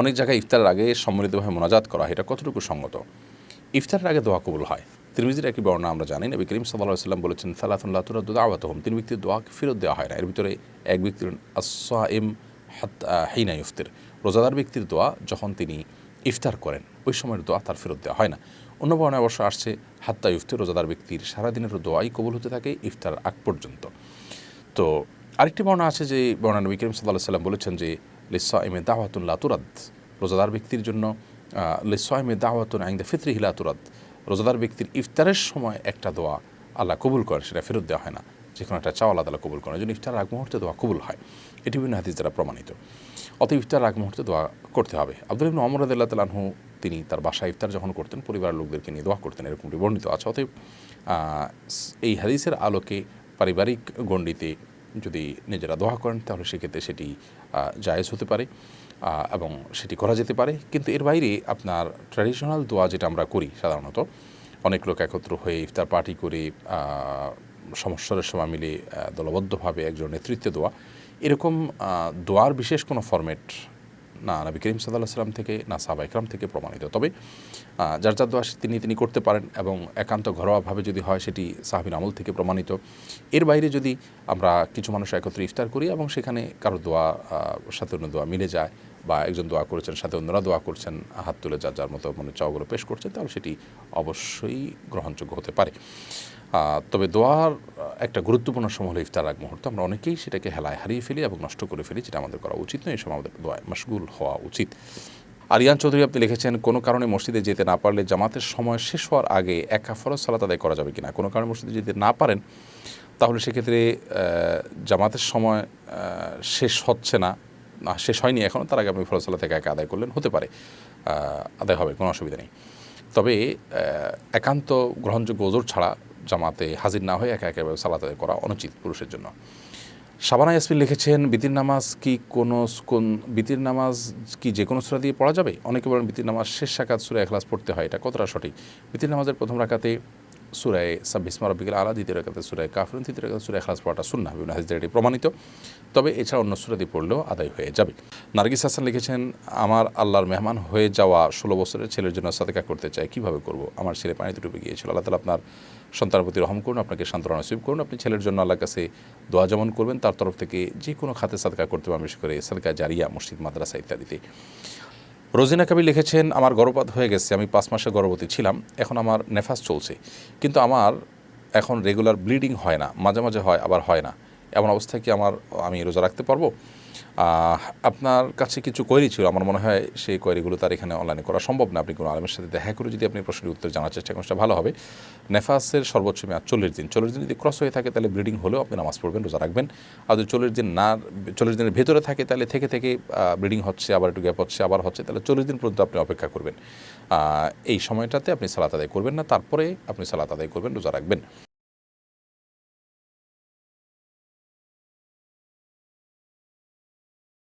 অনেক জায়গায় ইফতারের আগে সম্মিলিতভাবে মোনাজাত করা হয়। এটা কতটুকু সঙ্গত? ইফতারের আগে দোয়া কবুল হয়। তিরমিজির একটি বর্ণনা আমরা জানি, নবী করিম সাল্লাহ সাল্লাম বলেছেন সালাতুল্লাহ তুরাদ দাওয়াত হম তিন ব্যক্তির দোয়াকে ফেরত দেওয়া হয় না। এর ভিতরে এক ব্যক্তির আসা এম হাত হিনা ইফতির। রোজাদার ব্যক্তির দোয়া যখন তিনি ইফতার করেন, ওই সময়ের দোয়া তার ফেরত দেওয়া হয় না। অন্য বর্ণায় অবশ্য আসছে, হাত্তা ইফতির, রোজাদার ব্যক্তির সারাদিনের দোয়াই কবুল হতে থাকে ইফতার আগ পর্যন্ত। তো আরেকটি বর্ণনা আছে যে বর্ণা নবী করিম সাল্লাহ সাল্লাম বলেছেন যে লিসা এমে দাওয়াতুল্লা তুরাদ রোজাদার ব্যক্তির জন্য লিসা এমে দাওয়াতুন আইন্দা ফিত্রি হিলা তুরাদ রোজাদার ব্যক্তির ইফতারের সময় একটা দোয়া আল্লাহ কবুল করেন, সেটা ফেরত দেওয়া হয় না। যে কোনো একটা চাও আল্লাহ কবুল করেন। জন্য ইফতার আগ মুহূর্তে দোয়া কবুল হয়। এটি বিভিন্ন হাদিস দ্বারা প্রমাণিত। অত ইফতার আগ মুহূর্তে দোয়া করতে হবে। আব্দুল ইবনু অমর আদাল্লাহ তালাহু তিনি তার বাসায় ইফতার যখন করতেন, পরিবারের লোকদেরকে নিয়ে দোয়া করতেন, এরকমটি বর্ণিত আছে। অতএব এই হাদিসের আলোকে পারিবারিক গণ্ডিতে যদি নিজেরা দোয়া করেন, তাহলে সেক্ষেত্রে সেটি জায়েজ হতে পারে এবং সেটি করা যেতে পারে। কিন্তু এর বাইরে আপনার ট্র্যাডিশনাল দোয়া যেটা আমরা করি সাধারণত, অনেক লোক একত্র হয়ে ইফতার পার্টি করে সমস্যার সময় মিলে দলবদ্ধভাবে একজন নেতৃত্বে দোয়া, এরকম দোয়ার বিশেষ কোনো ফরম্যাট না, নবী করিম সাল্লাহ সাল্লাম থেকে, না সাবা ইকরাম থেকে প্রমাণিত। তবে যার যার দোয়া তিনি তিনি করতে পারেন এবং একান্ত ঘরোয়াভাবে যদি হয়, সেটি সাহাবিন আমল থেকে প্রমাণিত। এর বাইরে যদি আমরা কিছু মানুষ একত্রে ইফতার করি এবং সেখানে কারও দোয়া সাথে অন্য দোয়া মিলে যায় বা একজন দোয়া করেছেন, সাথে অন্যরা দোয়া করছেন, হাত তুলে যার যার মতো মনে চাওগুলো পেশ করছেন তাহলে সেটি অবশ্যই গ্রহণযোগ্য হতে পারে। তবে দোয়ার একটা গুরুত্বপূর্ণ সময় হলো ইফতার আগ মুহূর্ত। আমরা অনেকেই সেটাকে হেলায় হারিয়ে ফেলি এবং নষ্ট করে ফেলি, যেটা আমাদের করা উচিত নয়, এই সময় আমাদের দোয়ায় মশগুল হওয়া উচিত। আরিয়ান চৌধুরী, আপনি লিখেছেন, কোনো কারণে মসজিদে যেতে না পারলে জামাতের সময় শেষ হওয়ার আগে একা ফরজ সালাত আদায় করা যাবে কিনা? কোনো কারণে মসজিদে যেতে না পারেন, তাহলে সেক্ষেত্রে জামাতের সময় শেষ হচ্ছে না না। শেষ হয়নি এখনও তার আগে আপনি ফরজ সালাত একা একা আদায় করলেন, হতে পারে আদায় হবে, কোনো অসুবিধা নেই। তবে একান্ত গ্রহণযোগ্য ওজোর ছাড়া জামাতে হাজির না হয়ে একা একা সালাত আদায় করা অনুচিত পুরুষের জন্য। শাবানা ইয়াসমিন লিখেছেন, বিতির নামাজ কি কোনো কোন বিতির নামাজ কি যে কোনো সুরা দিয়ে পড়া যাবে? অনেকে বলেন, বিতির নামাজ শেষ সাকাত সুরা এখলাস পড়তে হয়, এটা কতটা সঠিক? বিতির নামাজের প্রথম রাখাতে সুরায় সাব্বিস মারবিকেল আলা, দ্বিতীয় রাখাতে সুরায় কাফরুন তৃতীয় রাখাতে সুরায় এখলাস পড়াটা সুন্না বিভিন্ন হাজিদের এটি প্রমাণিত। তবে এছাড়া অন্য সুরাদি পড়লেও আদায় হয়ে যাবে। নার্গিস হাসান লিখেছেন, আমার আল্লাহর মেহমান হয়ে যাওয়া ষোলো বছরের ছেলের জন্য সাদেকা করতে চাই, কীভাবে করব? আমার ছেলে পানিতে ডুবে গিয়েছিল। আল্লাহ তালা আপনার সন্তানের প্রতি রহম করুন, আপনাকে সান্ত্বনা নসিব করুন। আপনি ছেলের জন্য আল্লাহর কাছে দোয়া যেমন করবেন, তার তরফ থেকে যে কোনো খাতে সাদকা করতে পারেন বিশেষ করে সাদকা জারিয়া, মসজিদ, মাদ্রাসা ইত্যাদিতে। রোজিনা কাবি লিখেছেন, আমার গর্ভপাত হয়ে গেছে, আমি পাঁচ মাসে গর্ভবতী ছিলাম, এখন আমার নেফাস চলছে। কিন্তু আমার এখন রেগুলার ব্লিডিং হয় না, মাঝে মাঝে হয়, আবার হয় না। এমন অবস্থায় কি আমার, আমি রোজা রাখতে পারব? আপনার কাছে কিছু কোয়েরি ছিল, আমার মনে হয় সেই কোয়েরিগুলো তার এখানে অনলাইনে করা সম্ভব না। আপনি কোনো আলমের সাথে দেখা করে যদি আপনি প্রশ্নের উত্তর জানার চেষ্টা করেন, সেটা ভালো হবে। নেফাসের সর্বোচ্চ মেয়াদ চল্লিশ দিন। চল্লিশ দিন যদি ক্রস হয়ে থাকে, তাহলে ব্লিডিং হলেও আপনি নামাজ পড়বেন, রোজা রাখবেন। আর যদি চল্লিশ দিন না, চল্লিশ দিনের ভেতরে থাকে, তাহলে থেকে থেকে ব্লিডিং হচ্ছে, আবার একটু গ্যাপ হচ্ছে, আবার হচ্ছে, তাহলে চল্লিশ দিন পর্যন্ত আপনি অপেক্ষা করবেন। এই সময়টাতে আপনি সালাত আদায় করবেন না, তারপরে আপনি সালাত আদায় করবেন, রোজা রাখবেন।